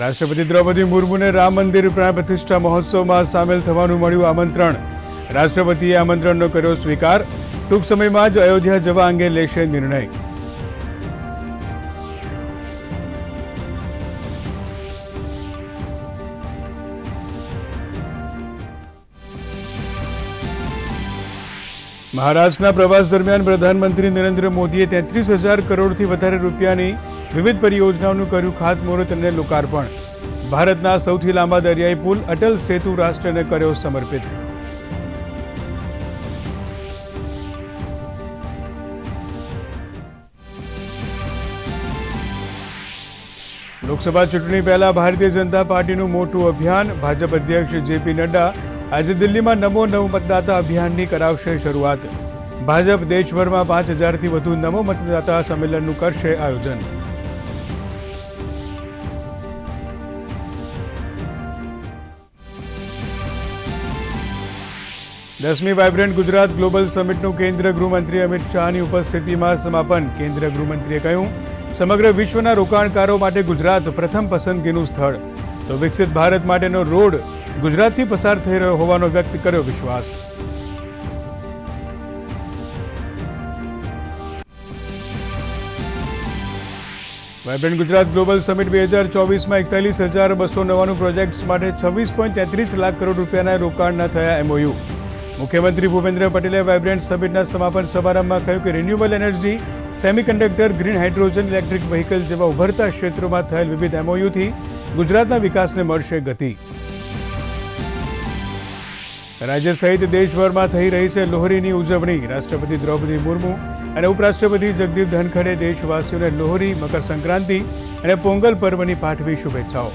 રાષ્ટ્રપતિ દ્રૌપદી મુર્મુને રામ મંદિર પ્રાણ પ્રતિષ્ઠા મહોત્સવમાં સામેલ થવાનું મળ્યું આમંત્રણ. રાષ્ટ્રપતિએ આમંત્રણનો કર્યો સ્વીકાર. ટૂંક સમયમાં જ અયોધ્યા જવા અંગે લેશે નિર્ણય. મહારાષ્ટ્રના પ્રવાસ દરમિયાન પ્રધાનમંત્રી નરેન્દ્ર મોદીએ તેત્રીસ હજાર કરોડથી વધારે રૂપિયાની વિવિધ પરિયોજનાઓનું કર્યું ખાતમુહૂર્ત અને લોકાર્પણ. ભારતના સૌથી લાંબા દરિયાઈ પુલ અટલ સેતુ રાષ્ટ્રને કર્યો સમર્પિત. લોકસભા ચૂંટણી પહેલા ભારતીય જનતા પાર્ટીનું મોટું અભિયાન, ભાજપ અધ્યક્ષ જેપી નડ્ડા આજે દિલ્હીમાં નમો નવ મતદાતા અભિયાનની કરાવશે શરૂઆત. ભાજપ દેશભરમાં પાંચ હજારથી વધુ નમો મતદાતા સંમેલનનું કરશે આયોજન. દસમી વાઇબ્રન્ટ ગુજરાત ગ્લોબલ સમિટનું કેન્દ્રીય ગૃહમંત્રી અમિત શાહની ઉપસ્થિતિમાં સમાપન. કેન્દ્રીય ગૃહમંત્રીએ કહ્યું, સમગ્ર વિશ્વના રોકાણકારો માટે ગુજરાત પ્રથમ પસંદગીનું સ્થળ. તો વિકસિત ભારત માટેનો રોડ ગુજરાતથી પસાર થઈ રહ્યો હોવાનો વ્યક્ત કર્યો વિશ્વાસ. વાઇબ્રન્ટ ગુજરાત ગ્લોબલ સમિટ બે હજાર ચોવીસમાં એકતાલીસ હજાર બસો નવ્વાણું પ્રોજેક્ટ્સ માટે છવ્વીસ પોઈન્ટ તેત્રીસ લાખ કરોડ રૂપિયાના રોકાણના થયા એમઓયુ. મુખ્યમંત્રી ભૂપેન્દ્ર પટેલે વાઇબ્રન્ટ સમિટના સમાપન સમારંભમાં કહ્યું કે renewable energy semiconductor green hydrogen electric vehicle જેવા ઉભરતા ક્ષેત્રોમાં થયેલ વિવિધ એમઓયુથી ગુજરાતના વિકાસને મળશે ગતિ. રાજ્ય સહિત દેશભરમાં થઈ રહી છે લોહરીની ઉજવણી. રાષ્ટ્રપતિ દ્રૌપદી મુર્મુ અને ઉપરાષ્ટ્રપતિ જગદીપ ધનખડે દેશવાસીઓને લોહરી મકર સંક્રાંતિ અને પોંગલ પર્વની પાઠવી શુભેચ્છાઓ.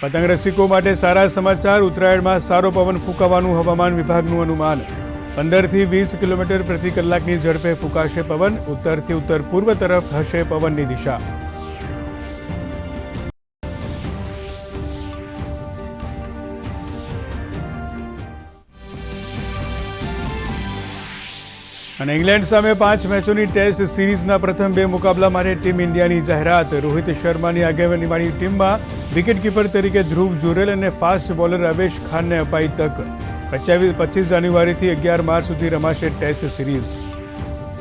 પતંગ રસિકો માટે સારા સમાચાર, ઉત્તરાયણમાં સારો પવન ફૂંકાવાનું હવામાન વિભાગનું અનુમાન. પંદરથી વીસ કિલોમીટર પ્રતિ કલાકની ઝડપે ફૂંકાશે પવન, ઉત્તરથી ઉત્તર પૂર્વ તરફ હશે પવનની દિશા. અને ઇંગ્લેન્ડ સામે પાંચ મેચોની ટેસ્ટ સિરીઝના પ્રથમ બે મુકાબલા માટે ટીમ ઇન્ડિયાની જાહેરાત. રોહિત શર્માની આગેવાનીવાળી ટીમમાં વિકેટકીપર તરીકે ધ્રુવ જુરેલ અને ફાસ્ટ બોલર અવેશ ખાનને અપાઈ તક. પચાવીસ પચીસ જાન્યુઆરીથી અગિયાર માર્ચ સુધી રમાશે ટેસ્ટ સિરીઝ.